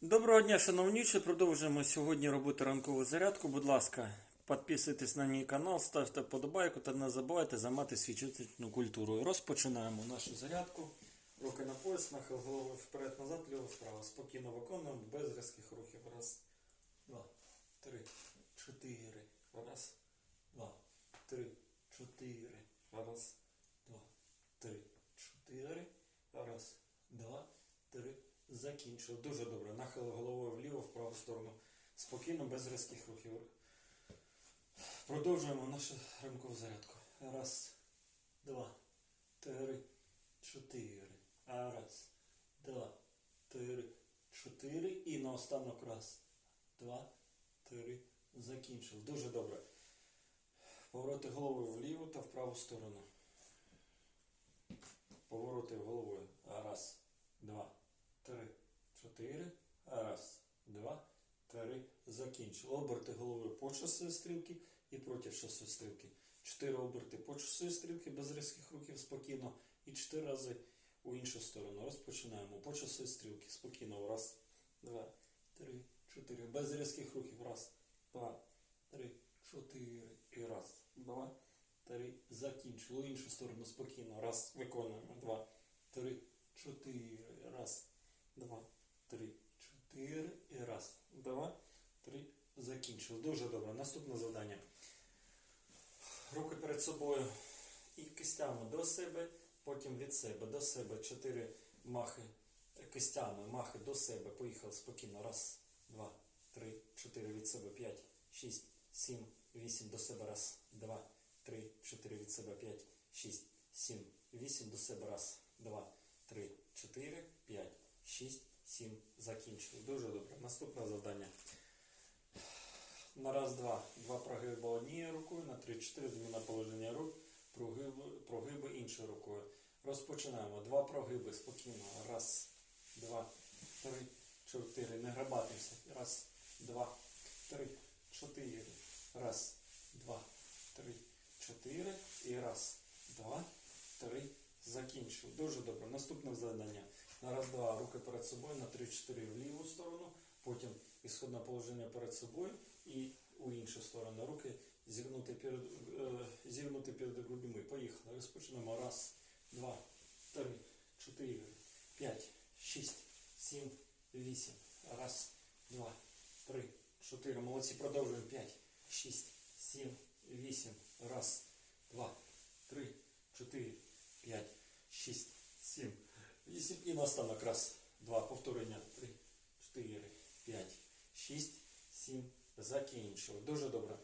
Доброго дня, шановніші. Продовжуємо сьогодні робити ранкову зарядку. Будь ласка, підписуйтесь на мій канал, ставте подобайку та не забувайте займатися фізичною культурою. Розпочинаємо нашу зарядку. Руки на пояс, нахил голови вперед, назад, ліво, вправо. Спокійно виконуємо, без різких рухів. Раз, два, три, чотири. Раз, два, три, чотири. Раз, два, три, чотири. Раз, два, три. Закінчили. Дуже добре. Нахили головою вліво, в праву сторону. Спокійно, без різких рухів. Продовжуємо нашу ранкову зарядку. Раз, два, три, чотири. Раз, два, три, чотири. І наостанок раз, два, три. Закінчили. Дуже добре. Повороти головою вліво та в праву сторону. Повороти головою. Раз, два, три, чотири. Раз, два, три. Закінчили. Оберти головою по часовій стрілки і проти часової стрілки. Чотири оберти по часовій стрілки без різких рухів спокійно. І чотири рази у іншу сторону. Розпочинаємо. По часовій стрілки. Спокійно. Раз, два, три, чотири. Без різких рухів. Раз, два, три, чотири. І раз, два, три. Закінчили. У іншу сторону спокійно. Раз. Виконуємо. Два, три, чотири. Раз, два, три, чотири. І раз, два, три. Закінчили. Дуже добре. Наступне завдання. Руки перед собою і кистями до себе, потім від себе до себе. Чотири махи кистями, махи до себе. Поїхали спокійно. Раз, два, три, чотири від себе, п'ять, шість, сім, вісім до себе. Раз, два, три, чотири від себе, п'ять, шість, сім, вісім до себе. Раз, два, три, чотири, п'ять, шість, сім. Закінчили. Дуже добре. Наступне завдання. На раз, два. Два прогиби однією рукою, на три, чотири зміна положення рук, прогиби, прогиби іншою рукою. Розпочинаємо. Два прогиби спокійно. Раз, два, три, чотири. Не грабатимося. Раз, два, три, чотири. Раз, два, три, чотири. І раз, два, три. Закінчив. Дуже добре. Наступне завдання. На раз, два. Руки перед собою, на три, чотири в ліву сторону. Потім ісходне положення перед собою і у іншу сторону. Руки зігнути перед, е, зігнути перед грудьми. Поїхали. Розпочнемо. Раз, два, три, чотири, п'ять, шість, сім, вісім. Раз, два, три, чотири. Молодці. Продовжуємо. П'ять, шість, сім, вісім. Раз, два, три, чотири, І наостанок. Раз, два. Повторення. Три, чотири, п'ять, шість, сім. Закінчили. Дуже добре.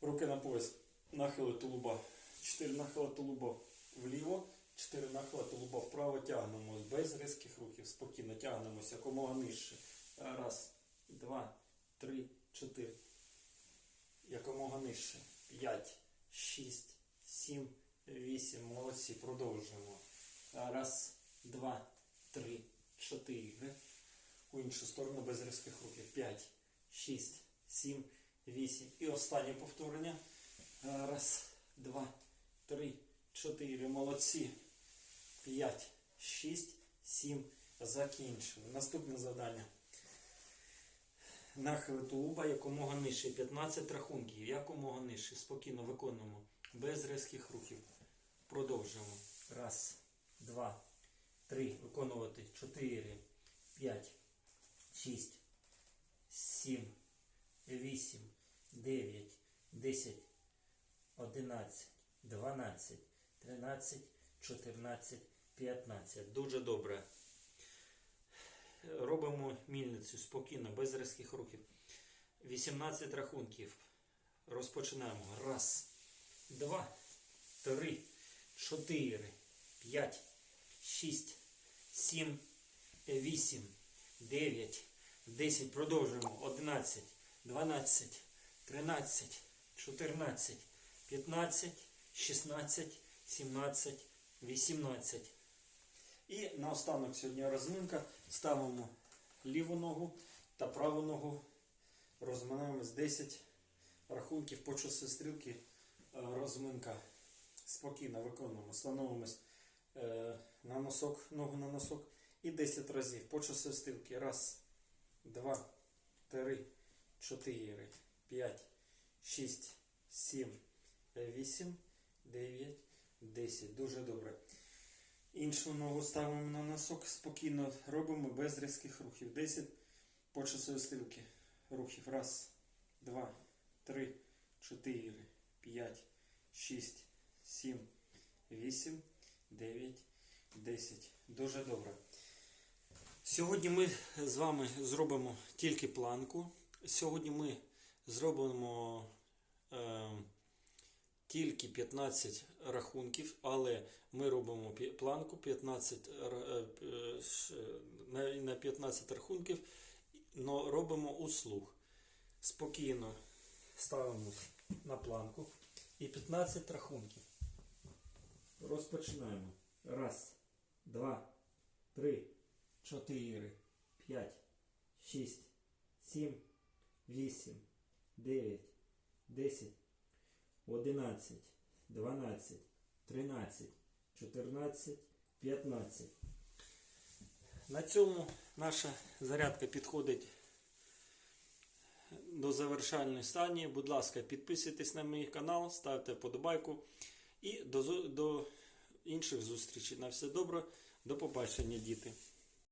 Руки на пояс. Нахили тулуба. Чотири нахила тулуба вліво. Чотири нахила тулуба вправо. Тягнемось без різких рухів. Спокійно тягнемося якомога нижче. Раз, два, три, чотири. Якомога нижче. П'ять, шість, сім, вісім. Молодці. Продовжуємо. Раз, два, три, чотири. У іншу сторону без різких рухів. П'ять, шість, сім, вісім. І останнє повторення. Раз, два, три, чотири. Молодці. П'ять, шість, сім. Закінчили. Наступне завдання. Нахили тулуба якомога нижче. 15 рахунків. Якомога нижче. Спокійно виконуємо. Без різких рухів. Продовжуємо. Раз, два, три. Виконувати. Чотири, п'ять, шість, сім, вісім, дев'ять, десять, одинадцять, дванадцять, тринадцять, чотирнадцять, п'ятнадцять. Дуже добре. Робимо мільницю спокійно, без різких рухів. 18 рахунків. Розпочинаємо. Раз, два, три, чотири, п'ять, шість, сім, вісім, дев'ять, десять. Продовжуємо. Одинадцять, дванадцять, тринадцять, чотирнадцять, п'ятнадцять, шістнадцять, сімнадцять, вісімнадцять. І наостанок сьогодні розминка. Ставимо ліву ногу та праву ногу. Розминаємо з 10 рахунків по часу стрілки. Розминка. Спокійно виконуємо. Становимось на носок, ногу на носок. І 10 разів по часу. Раз, два, три, чотири, п'ять, шість, сім, вісім, дев'ять, десять. Дуже добре. Іншу ногу ставимо на носок, спокійно робимо без різких рухів. 10 по стрілки рухів. Раз, два, три, чотири, п'ять, шість, сім, вісім, дев'ять, десять. Дуже добре. Сьогодні ми з вами зробимо тільки планку. Сьогодні ми зробимо е, тільки 15 рахунків, але ми робимо планку 15, е, е, на, на 15 рахунків, але робимо услуг. Спокійно ставимо на планку і 15 рахунків. Розпочинаємо. Раз, два, три, чотири, п'ять, шість, сім, вісім, дев'ять, десять, одинадцять, дванадцять, тринадцять, чотирнадцять, п'ятнадцять. На цьому наша зарядка підходить до завершальної стані. Будь ласка, підписуйтесь на мій канал, ставте вподобайку. І до, до інших зустрічей. На все добре. До побачення, діти.